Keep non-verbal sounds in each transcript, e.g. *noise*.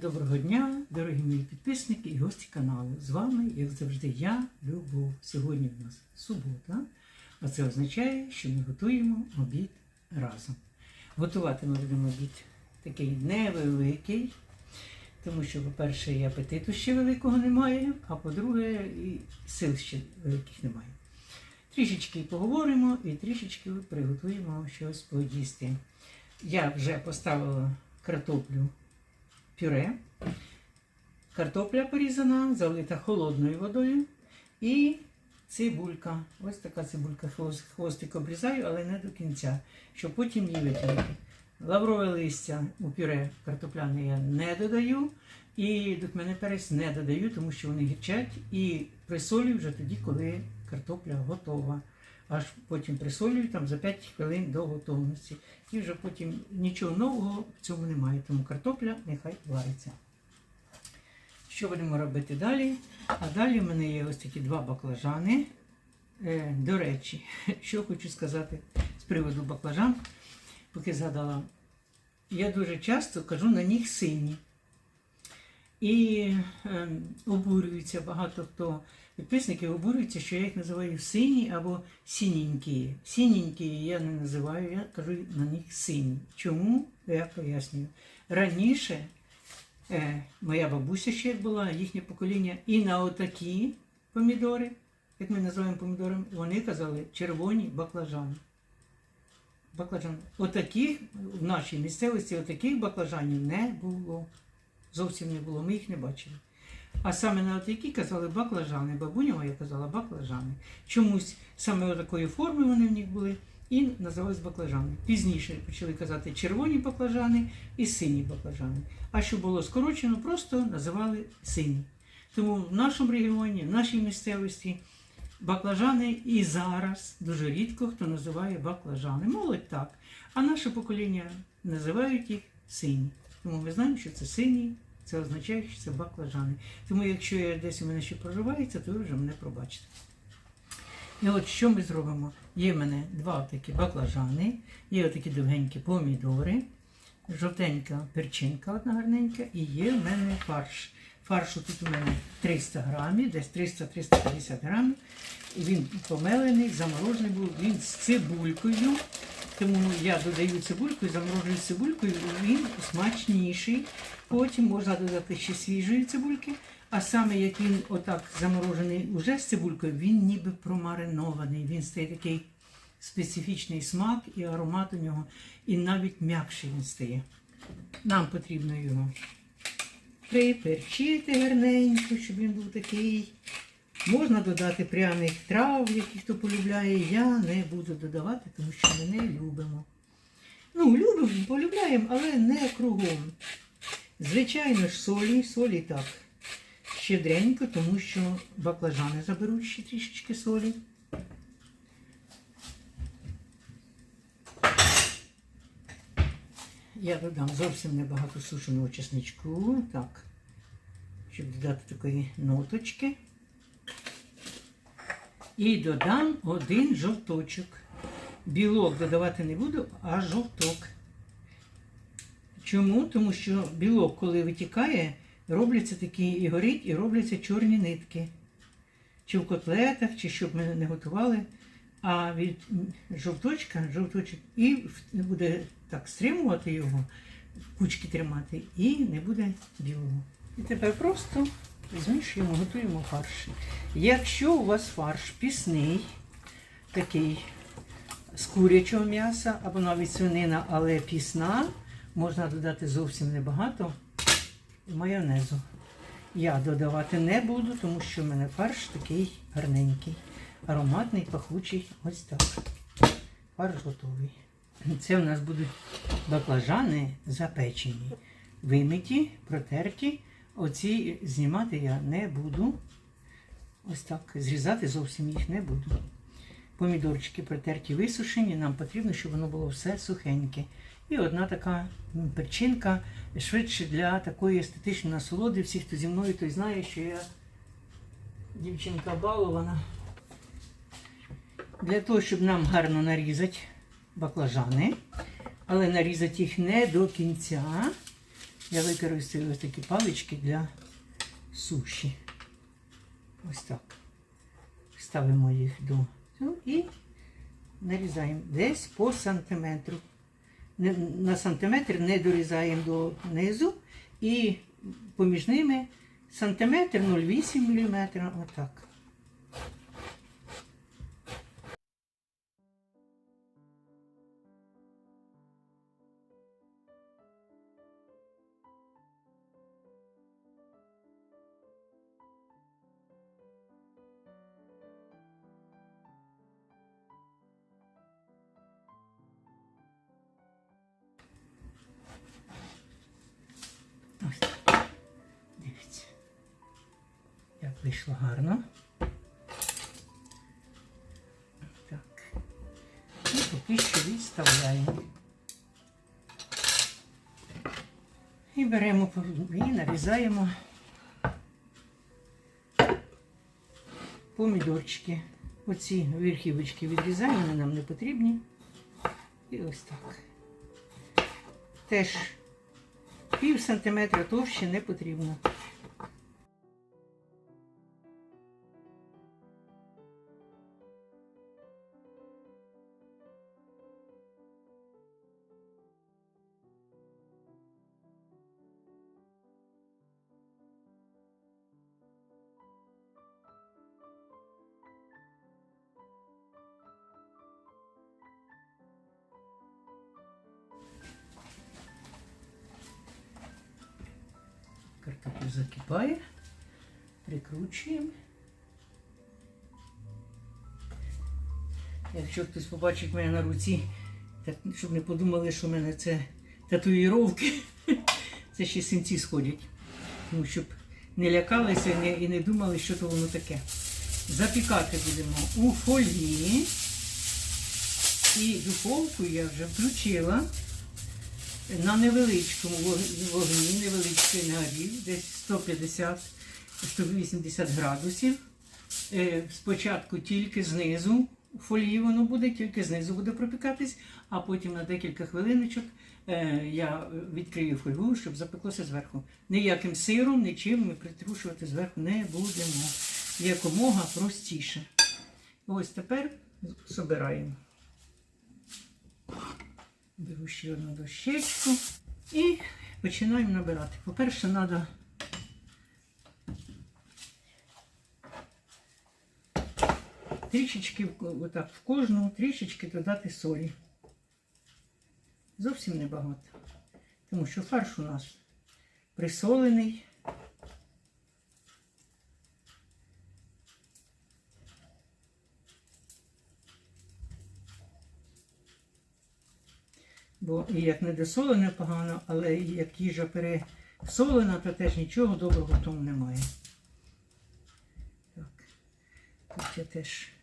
Доброго дня, дорогі мої підписники і гості каналу. З вами, як завжди, я, Любов. Сьогодні в нас субота, а це означає, що ми готуємо обід разом. Готувати ми будемо обід такий невеликий, тому що, по-перше, і апетиту ще великого немає, а по-друге, і сил ще великих немає. Трішечки поговоримо і трішечки приготуємо щось поїсти. Я вже поставила картоплю пюре, картопля порізана, залита холодною водою і цибулька. Ось така цибулька, хвостик обрізаю, але не до кінця, щоб потім її витягнути. Лаврове листя у пюре картопляне я не додаю, і духмяний перець не додаю, тому що вони гірчать, і присолюю вже тоді, коли картопля готова. Аж потім присолюю там за 5 хвилин до готовності. І вже потім нічого нового в цьому немає, тому картопля нехай вариться. Що будемо робити далі? А далі в мене є ось такі два баклажани. Е, до речі, *laughs* що хочу сказати з приводу баклажан, поки згадала, я дуже часто кажу на них сині. І е, обурюються багато хто підписники обурюються, що я їх називаю сині або синенькі. Синенькі я не називаю, я кажу на них сині. Чому? Я пояснюю. Раніше е, моя бабуся ще була, їхнє покоління, і на отакі помідори, як ми називаємо помідорами, вони казали червоні баклажани. Баклажани. Отаких в нашій місцевості отаких баклажанів не було. Зовсім не було, ми їх не бачили. А саме на отакі казали баклажани. Бабуня моя казала баклажани. Чомусь саме такої форми вони в них були і називались баклажани. Пізніше почали казати червоні баклажани і сині баклажани. А що було скорочено, просто називали сині. Тому в нашому регіоні, в нашій місцевості баклажани і зараз дуже рідко хто називає баклажани. Молодь так. А наше покоління називають їх сині. Тому ми знаємо, що це сині, це означає, що це баклажани. Тому якщо я десь у мене ще проживається, то ви вже мене пробачите. І от що ми зробимо? Є в мене два такі баклажани, є такі довгенькі помідори, жовтенька перчинка одна гарненька, і є в мене фарш. Фаршу тут у мене 300 грамів, десь 300-350 грамів. Він помелений, заморожений був, він з цибулькою. Тому я додаю цибульку і цибулькою, він смачніший. Потім можна додати ще свіжої цибульки. А саме як він отак заморожений уже з цибулькою, він ніби промаринований. Він стає такий специфічний смак і аромат у нього, і навіть м'якший він стає. Нам потрібно його приперчити гарненько, щоб він був такий. Можна додати пряних трав, які хто полюбляє. Я не буду додавати, тому що ми не любимо. Ну, любимо, полюбляємо, але не кругом. Звичайно ж, солі, солі так. Щедренько, тому що баклажани заберуть ще трішечки солі. Я додам зовсім небагато сушеного чесничку, так, щоб додати такої ноточки. І додам один жовточок. Білок додавати не буду, а жовток. Чому? Тому що білок, коли витікає, робляться такі і горить, і робляться чорні нитки. Чи в котлетах, чи щоб ми не готували. А від жовточка, жовточок і буде так стримувати його, кучки тримати, і не буде білого. І тепер просто змішуємо, готуємо фарш. Якщо у вас фарш пісний, такий з курячого м'яса або навіть свинина, але пісна, можна додати зовсім небагато майонезу. Я додавати не буду, тому що в мене фарш такий гарненький, ароматний, пахучий. Ось так. Фарш готовий. Це у нас будуть баклажани запечені, вимиті, протерті. Оці знімати я не буду. Ось так. Зрізати зовсім їх не буду. Помідорчики протерті, висушені. Нам потрібно, щоб воно було все сухеньке. І одна така перчинка швидше для такої естетичної насолоди. Всі, хто зі мною, той знає, що я дівчинка балована. Для того, щоб нам гарно нарізати баклажани, але нарізати їх не до кінця. Я використовую ось такі палички для суші. Ось так. Ставимо їх до цього і нарізаємо десь по сантиметру. На сантиметр не дорізаємо до низу і поміж ними сантиметр 0,8 мм. Отак. Поки що відставляємо. І беремо і нарізаємо помідорчики. Оці верхівочки відрізаємо, вони нам не потрібні. І ось так. Теж пів сантиметра товще не потрібно. Прикручуємо. Якщо хтось побачить мене на руці, так щоб не подумали, що в мене це татуїровки, *laughs* це ще синці сходять. Ну, щоб не лякалися і не думали, що то воно таке. Запікати будемо у фольгі. І духовку я вже включила на невеличкому вогні, невеличкий нагрів, десь 150-180 градусів. Е, Спочатку тільки знизу фолії воно буде, тільки знизу буде пропікатись, а потім на декілька хвилиночок е, я відкрию фольгу, щоб запеклося зверху. Ніяким сиром, нічим ми притрушувати зверху не будемо. Якомога простіше. Ось тепер собираємо. Беру ще одну дощечку і починаємо набирати. По-перше, треба трішечки отак, в кожну трішечки додати солі. Зовсім небагато. Тому що фарш у нас присолений. Бо і як недосолене погано, але як їжа пересолена, то теж нічого доброго в тому немає. Так. Тут я теж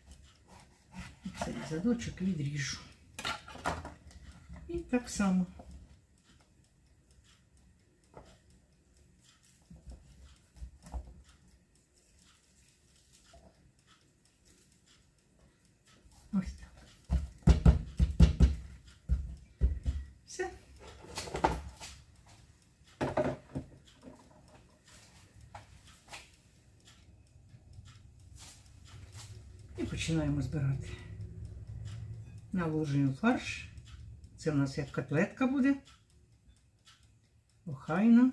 цей задочок відріжу. І так само. Ось так. Все. І починаємо збирати. Наложуємо фарш. Це у нас як котлетка буде. Охайно.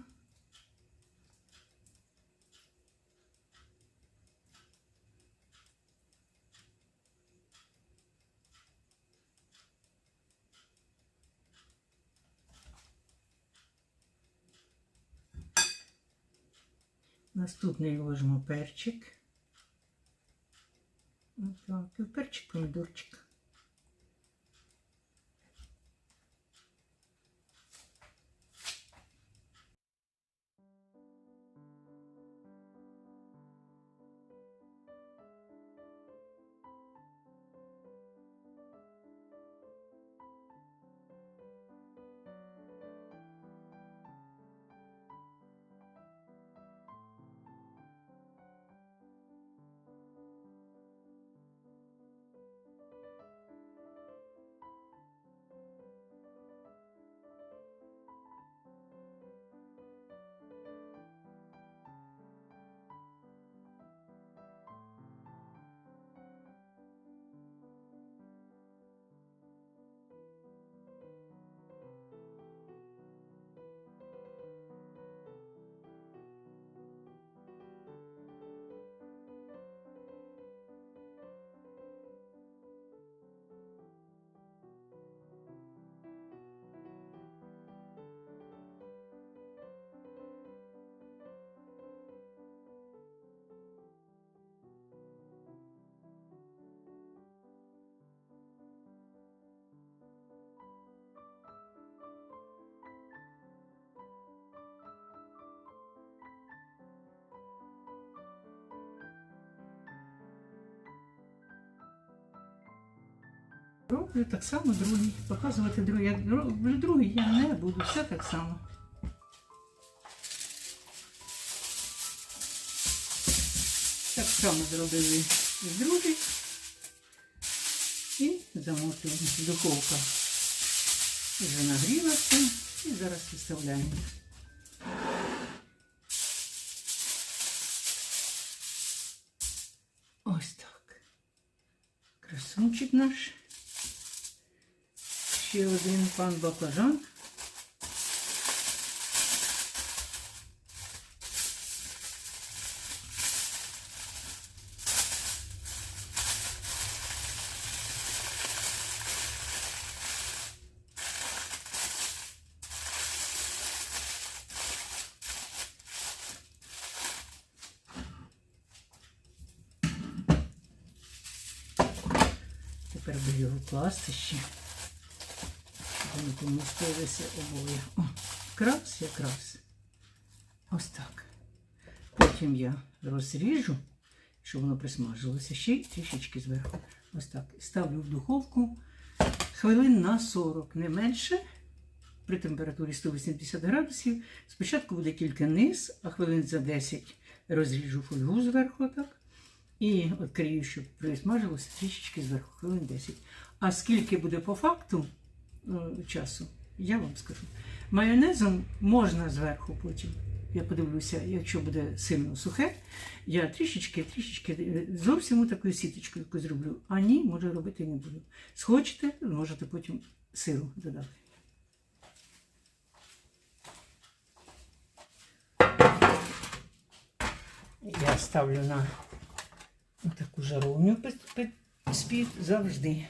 Наступний ложимо перчик. Отак, і перчик помідорчик. Роблю так само другий. Показувати другий. Роблю другий я не буду, все так само. Так само зробили і другий. І замотуємо. Духовка вже нагрілася і зараз виставляємо. Ось так. Красунчик наш. Ще один пан баклажан. Тепер буду його класти ще. Помістилися обоє. О, якраз, якраз. Ось так. Потім я розріжу, щоб воно присмажилося ще й трішечки зверху. Ось так. Ставлю в духовку хвилин на 40, не менше. При температурі 180 градусів. Спочатку буде тільки низ, а хвилин за 10 розріжу фольгу зверху так. І відкрию, щоб присмажилося трішечки зверху, хвилин 10. А скільки буде по факту часу, я вам скажу. Майонезом можна зверху потім. Я подивлюся, якщо буде сильно сухе, я трішечки, трішечки е, зовсім таку сіточку яку зроблю. А ні, може робити не буду. Схочете, можете потім сиру додати. Я ставлю на таку жаровню під, під спід завжди.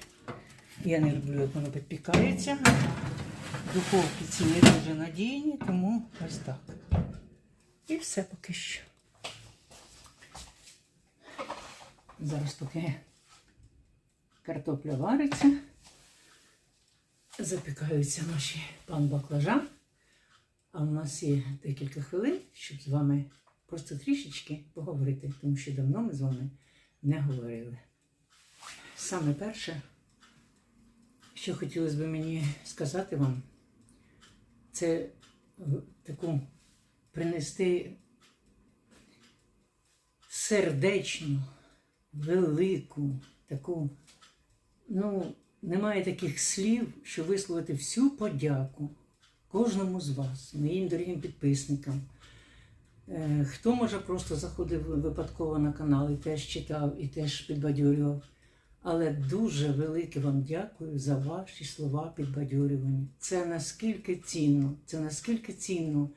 Я не люблю, як воно підпікається. Духовки ці не дуже надійні, тому ось так. І все поки що. Зараз поки картопля вариться, запікаються наші пан баклажан. А в нас є декілька хвилин, щоб з вами просто трішечки поговорити, тому що давно ми з вами не говорили. Саме перше, що хотілося б мені сказати вам, це е, таку принести сердечну, велику, таку, ну, немає таких слів, що висловити всю подяку кожному з вас, моїм дорогим підписникам. Е, Хто може просто заходив випадково на канал і теж читав, і теж підбадьорював. Але дуже велике вам дякую за ваші слова підбадьорювання. Це наскільки цінно, це наскільки цінно,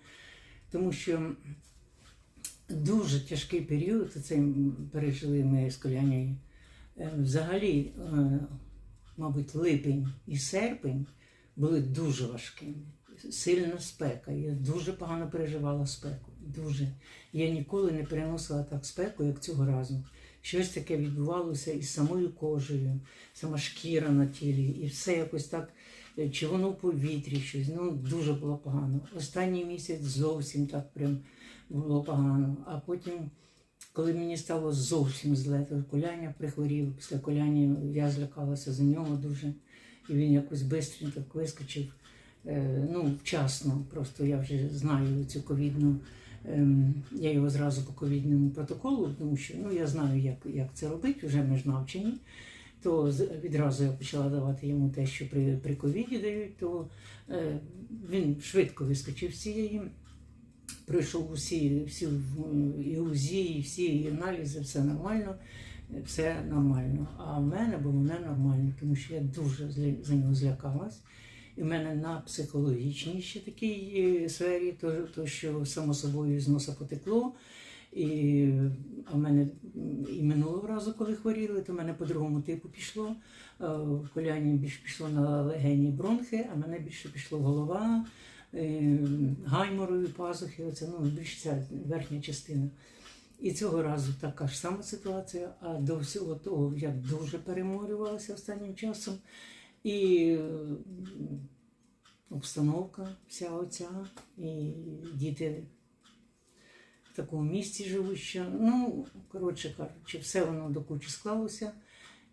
тому що дуже тяжкий період цей пережили ми з колянею. Е, Взагалі, е, мабуть, липень і серпень були дуже важкими. Сильна спека. Я дуже погано переживала спеку. Дуже. Я ніколи не переносила так спеку, як цього разу. Щось таке відбувалося із самою кожею, сама шкіра на тілі, і все якось так, е, чи воно в повітрі щось. Ну, дуже було погано. Останній місяць зовсім так прям було погано. А потім, коли мені стало зовсім зле, то коляня прихворів. Після коляння я злякалася за нього дуже. І він якось так вискочив. Е, ну, вчасно. Просто я вже знаю цю ковідну. Ем, Я його зразу по ковідному протоколу, тому що ну, я знаю, як, як це робити, вже ми ж навчені. То відразу я почала давати йому те, що при, при ковіді дають, то е, він швидко вискочив з цієї. Пройшов усі, всі і УЗІ, і всі аналізи, все нормально, все нормально. А в мене було ненормально, тому що я дуже за нього злякалась. І в мене на психологічній ще такій е, сфері, то, то що само собою з носа потекло. І, а в мене і минулого разу, коли хворіли, то в мене по другому типу пішло. Е, В коляні більше пішло на легені бронхи, а в мене більше пішло голова, е, гайморові пазухи, оце, ну, більше ця верхня частина. І цього разу така ж сама ситуація. А до всього того я дуже переморювалася останнім часом. І е, обстановка вся оця, і діти в такому місці живуть, що, ну, коротше кажучи, все воно до кучі склалося.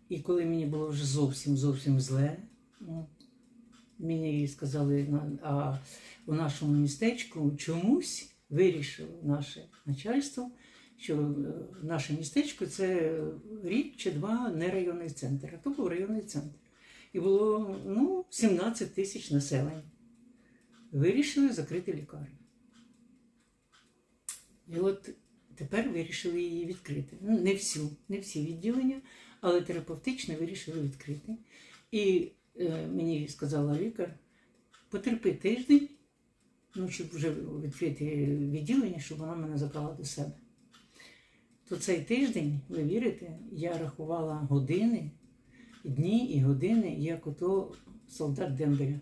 І коли мені було вже зовсім зовсім зле, ну, мені сказали, а у нашому містечку чомусь вирішило наше начальство, що е, наше містечко це рік чи два не районний центр, а то був районний центр. І було ну, 17 тисяч населення. Вирішили закрити лікарню. І от тепер вирішили її відкрити. Ну, не всю, не всі відділення, але терапевтичне вирішили відкрити. І е, мені сказала лікар, потерпи тиждень, ну, щоб вже відкрити відділення, щоб вона мене забрала до себе. То цей тиждень, ви вірите, я рахувала години, дні і години, як ото солдат Дембеля.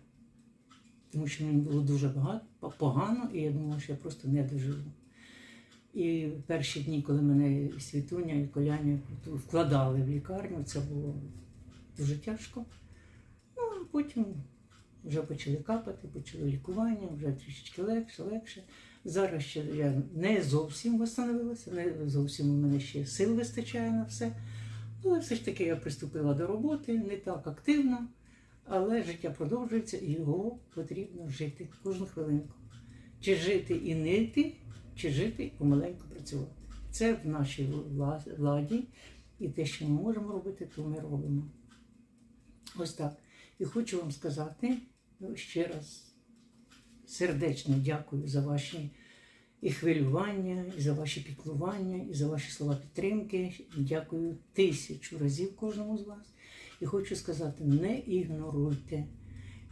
Тому що мені було дуже багато, погано, і я думала, що я просто не доживу. І перші дні, коли мене і Світуня і Коляня вкладали в лікарню, це було дуже тяжко. Ну, а потім вже почали капати, почали лікування, вже трішечки легше, легше. Зараз ще я не зовсім встановилася, не зовсім у мене ще сил вистачає на все. Але все ж таки я приступила до роботи не так активно, але життя продовжується і його потрібно жити кожну хвилинку. Чи жити і нити, чи жити і помаленьку працювати. Це в нашій владі, і те, що ми можемо робити, то ми робимо. Ось так. І хочу вам сказати ну, ще раз сердечно дякую за ваші і хвилювання, і за ваші піклування, і за ваші слова підтримки. Дякую тисячу разів кожному з вас. І хочу сказати: не ігноруйте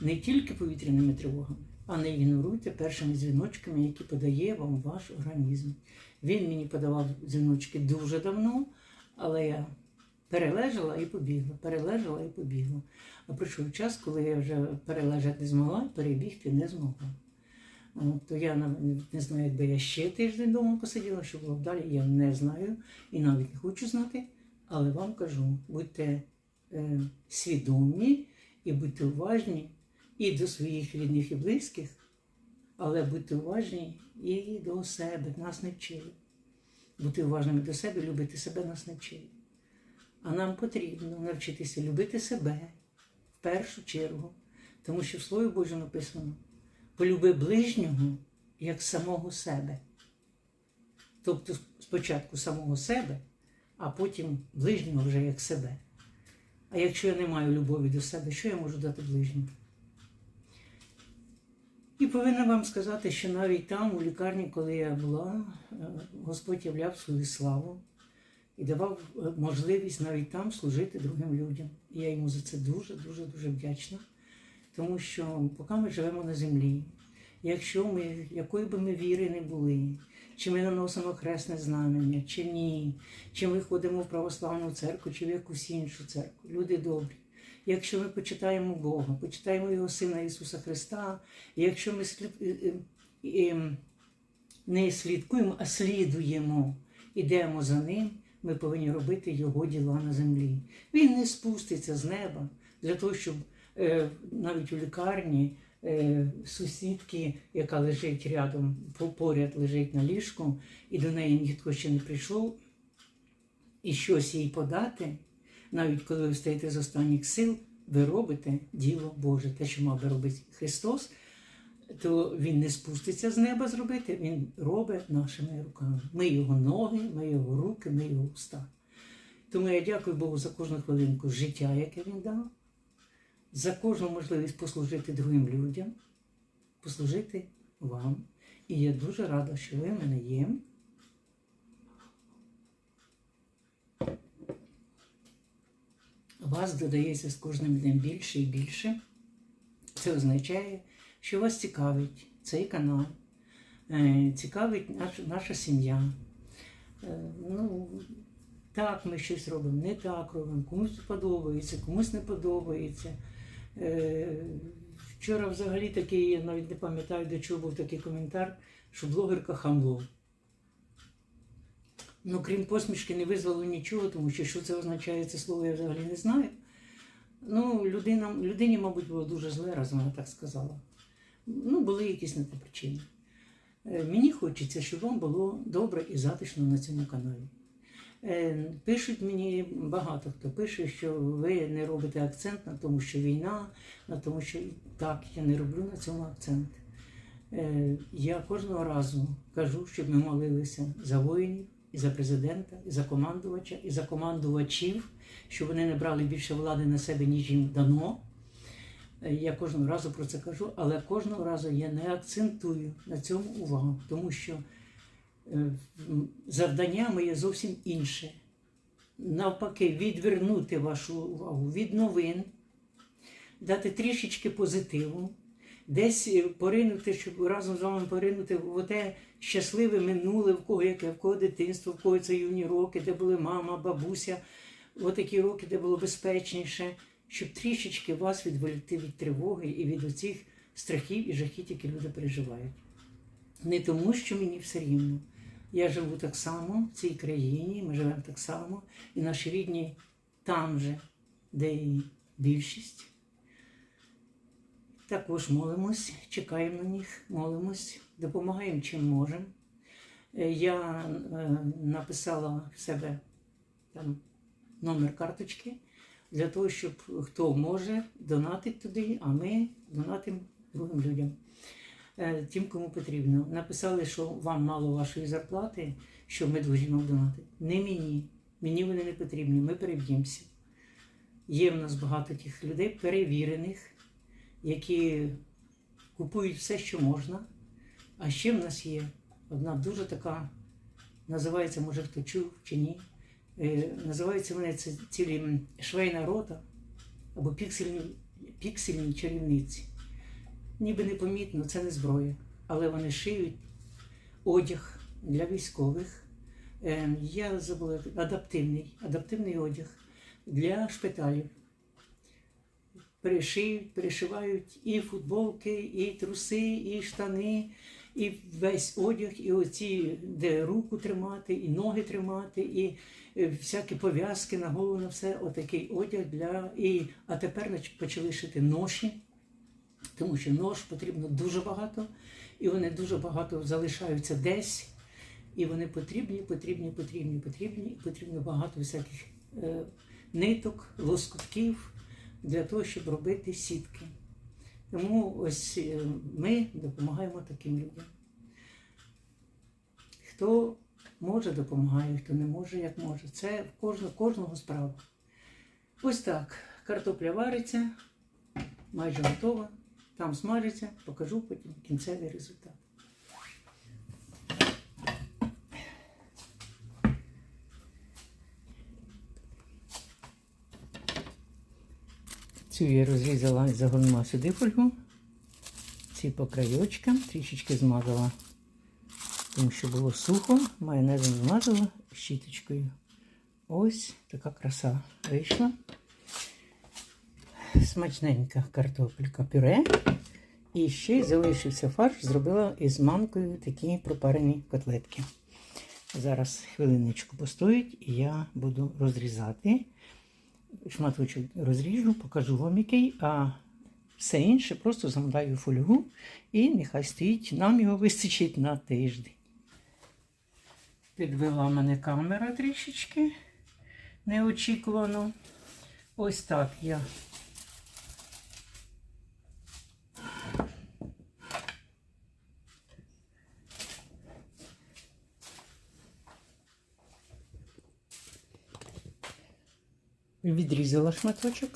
не тільки повітряними тривогами, а не ігноруйте першими дзвіночками, які подає вам ваш організм. Він мені подавав дзвіночки дуже давно, але я перележала і побігла, перележала і побігла. А прийшов час, коли я вже перележати змогла, перебігти не змогла. От, То я не знаю, якби я ще тиждень вдома посиділа, що було б далі, я не знаю і навіть не хочу знати. Але вам кажу, будьте е, свідомі і будьте уважні і до своїх рідних і близьких, але будьте уважні і до себе. Нас не вчили. Бути уважними до себе, любити себе нас не вчили. А нам потрібно навчитися любити себе в першу чергу, тому що в Слові Божому написано полюби ближнього як самого себе. Тобто спочатку самого себе, а потім ближнього вже як себе. А якщо я не маю любові до себе, що я можу дати ближньому? І повинна вам сказати, що навіть там, у лікарні, коли я була, е, Господь являв свою славу і давав е, можливість навіть там служити другим людям. І я йому за це дуже, дуже, дуже вдячна. Тому що поки ми живемо на землі, якщо ми, якої би ми віри не були, чи ми наносимо хресне знамення, чи ні, чи ми ходимо в православну церкву, чи в якусь іншу церкву, люди добрі. Якщо ми почитаємо Бога, почитаємо Його Сина Ісуса Христа, якщо ми е, е, е, не слідкуємо, а слідуємо, ідемо за Ним, ми повинні робити Його діла на землі. Він не спуститься з неба для того, щоб навіть у лікарні е, сусідки, яка лежить рядом, поряд лежить на ліжку, і до неї ніхто ще не прийшов, і щось їй подати, навіть коли ви встаєте з останніх сил, ви робите діло Боже, те, що мав би робити Христос, то Він не спуститься з неба зробити, Він робить нашими руками. Ми його ноги, ми його руки, ми його уста. Тому я дякую Богу за кожну хвилинку життя, яке він дав, за кожну можливість послужити другим людям, послужити вам. І я дуже рада, що ви в мене є. Вас додається з кожним днем більше і більше. Це означає, що вас цікавить цей канал, е, цікавить наша, сім'я. Е, Ну, так ми щось робимо, не так робимо, комусь подобається, комусь не подобається. Е, Вчора взагалі такий, я навіть не пам'ятаю, до чого був такий коментар, що блогерка хамло. Ну, крім посмішки, не визвало нічого, тому що що це означає, це слово я взагалі не знаю. Ну, людина, людині, мабуть, було дуже зле, раз вона так сказала. Ну, були якісь на те причини. Е, Мені хочеться, щоб вам було добре і затишно на цьому каналі. Е, Пишуть мені багато хто пише, що ви не робите акцент на тому, що війна, на тому, що так, я не роблю на цьому акцент. Е, Я кожного разу кажу, щоб ми молилися за воїнів, і за президента, і за командувача, і за командувачів, щоб вони не брали більше влади на себе, ніж їм дано. Е, Я кожного разу про це кажу, але кожного разу я не акцентую на цьому увагу, тому що завдання моє зовсім інше. Навпаки, відвернути вашу увагу від новин, дати трішечки позитиву, десь е, поринути, щоб разом з вами поринути в те щасливе минуле, в кого яке, в кого дитинство, в кого це юні роки, де були мама, бабуся, в такі роки, де було безпечніше, щоб трішечки вас відволікти від тривоги і від оцих страхів і жахіть, які люди переживають. Не тому, що мені все рівно. Я живу так само в цій країні, ми живемо так само, і наші рідні там же, де і більшість. Також молимось, чекаємо на них, молимось, допомагаємо чим можемо. Е, Я е, написала в себе там номер карточки для того, щоб хто може донатить туди, а ми донатимо другим людям, тим, кому потрібно. Написали, що вам мало вашої зарплати, що ми повинні вам донатити. Не мені. Мені вони не потрібні, ми переб'ємося. Є в нас багато тих людей перевірених, які купують все, що можна. А ще в нас є одна дуже така, називається, може хто чув чи ні. Е, називається вони це цілі швейна рота або піксельні, піксельні чарівниці. Ніби непомітно, це не зброя, але вони шиють одяг для військових. Е, я забула адаптивний, адаптивний одяг для шпиталів. Перешиють, перешивають і футболки, і труси, і штани, і весь одяг, і оці, де руку тримати, і ноги тримати, і е, всякі пов'язки на голову, на все, отакий одяг для. І, а тепер почали шити ноші, тому що нож потрібно дуже багато, і вони дуже багато залишаються десь. І вони потрібні, потрібні, потрібні, потрібні, і потрібно багато всяких е, ниток, лоскутків для того, щоб робити сітки. Тому ось е, ми допомагаємо таким людям. Хто може, допомагає, хто не може, як може. Це в кожного, кожного справа. Ось так. Картопля вариться, майже готова. Там смажиться, покажу потім кінцевий результат. Цю я розрізала і загорнула сюди фольгу. Ці по краєчкам, трішечки змазала, тому що було сухо, майонезом змазала щіточкою. Ось така краса вийшла. Смачненька картопелька пюре. І ще й залишився фарш, зробила із манкою такі пропарені котлетки. Зараз хвилиночку постоїть і я буду розрізати шматочок розріжу, покажу вам який, а все інше просто замотаю фольгу і нехай стоїть. Нам його вистачить на тиждень. Підвела мене камера трішечки неочікувано. Ось так я. Відрізала шматочок.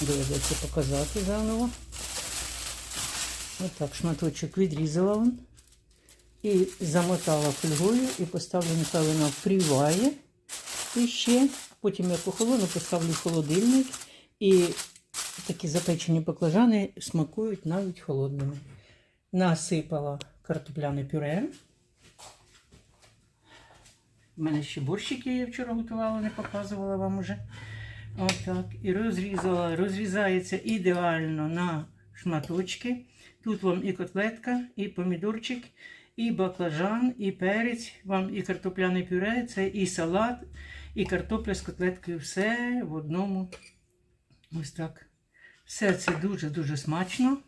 Доведеться показати заново. Отак шматочок відрізала вон. І замотала фольгою і поставлю, нехай вона вкриває. І ще, потім я похолону, поставлю в холодильник. І такі запечені баклажани смакують навіть холодними. Насипала картопляне пюре. У мене ще борщики я вчора готувала, не показувала вам уже. Отак. І розрізала. Розрізається ідеально на шматочки. Тут вам і котлетка, і помідорчик, і баклажан, і перець, вам і картопляне пюре, це і салат, і картопля з котлеткою. Все в одному. Ось так. Все це дуже-дуже смачно.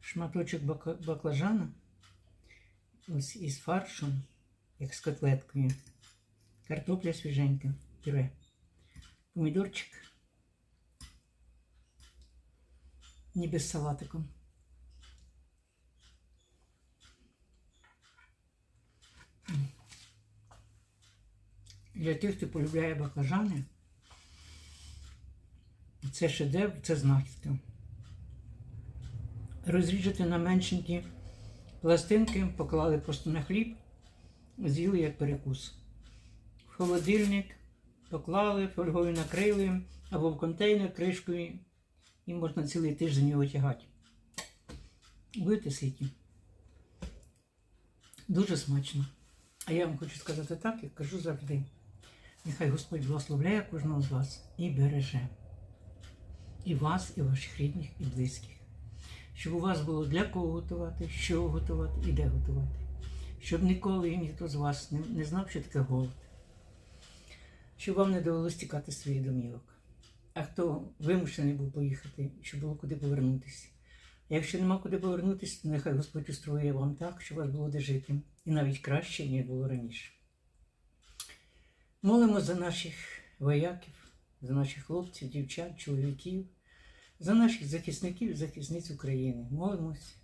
Шматочок баклажана. Ось із фаршем, як з котлеткою. Картопля свіженька, пюре. Помідорчик. Ніби з салатиком. Для тих, хто полюбляє баклажани, це шедевр, це знахідка. Розріжете на меншенькі пластинки, поклали просто на хліб, з'їли як перекус. В холодильник поклали, фольгою накрили або в контейнер кришкою, і можна цілий тиждень його тягати. Будете ситі. Дуже смачно. А я вам хочу сказати так, як кажу завжди. Нехай Господь благословляє кожного з вас і береже. І вас, і ваших рідних, і близьких. Щоб у вас було для кого готувати, що готувати і де готувати. Щоб ніколи ніхто з вас не, не знав, що таке голод. Щоб вам не довелось тікати своїх домівок. А хто вимушений був поїхати, щоб було куди повернутися. А якщо нема куди повернутися, то нехай Господь устроює вам так, щоб у вас було де жити. І навіть краще, ніж було раніше. Молимо за наших вояків, за наших хлопців, дівчат, чоловіків, за наших захисників і захисниць України. Молимось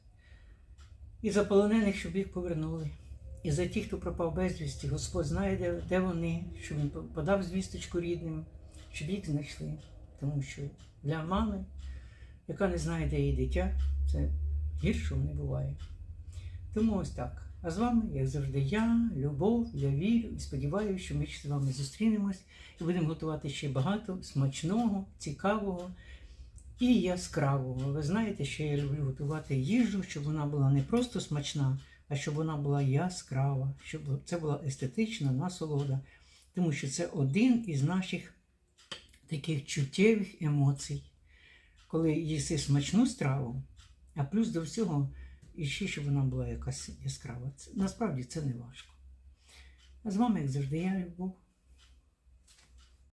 і за полонених, щоб їх повернули. І за тих, хто пропав безвісті, Господь знає, де, де вони, щоб він подав звісточку рідним, щоб їх знайшли. Тому що для мами, яка не знає, де її дитя, це гіршого не буває. Тому ось так. А з вами, як завжди, я, Любов, я вірю і сподіваюся, що ми ще з вами зустрінемось і будемо готувати ще багато смачного, цікавого і яскравого. Ви знаєте, що я люблю готувати їжу, щоб вона була не просто смачна, а щоб вона була яскрава, щоб це була естетична насолода. Тому що це один із наших таких чуттєвих емоцій, коли їси смачну страву, а плюс до всього. І ще, щоб вона була якась яскрава. Це, насправді це не важко. А з вами, як завжди, я Любов.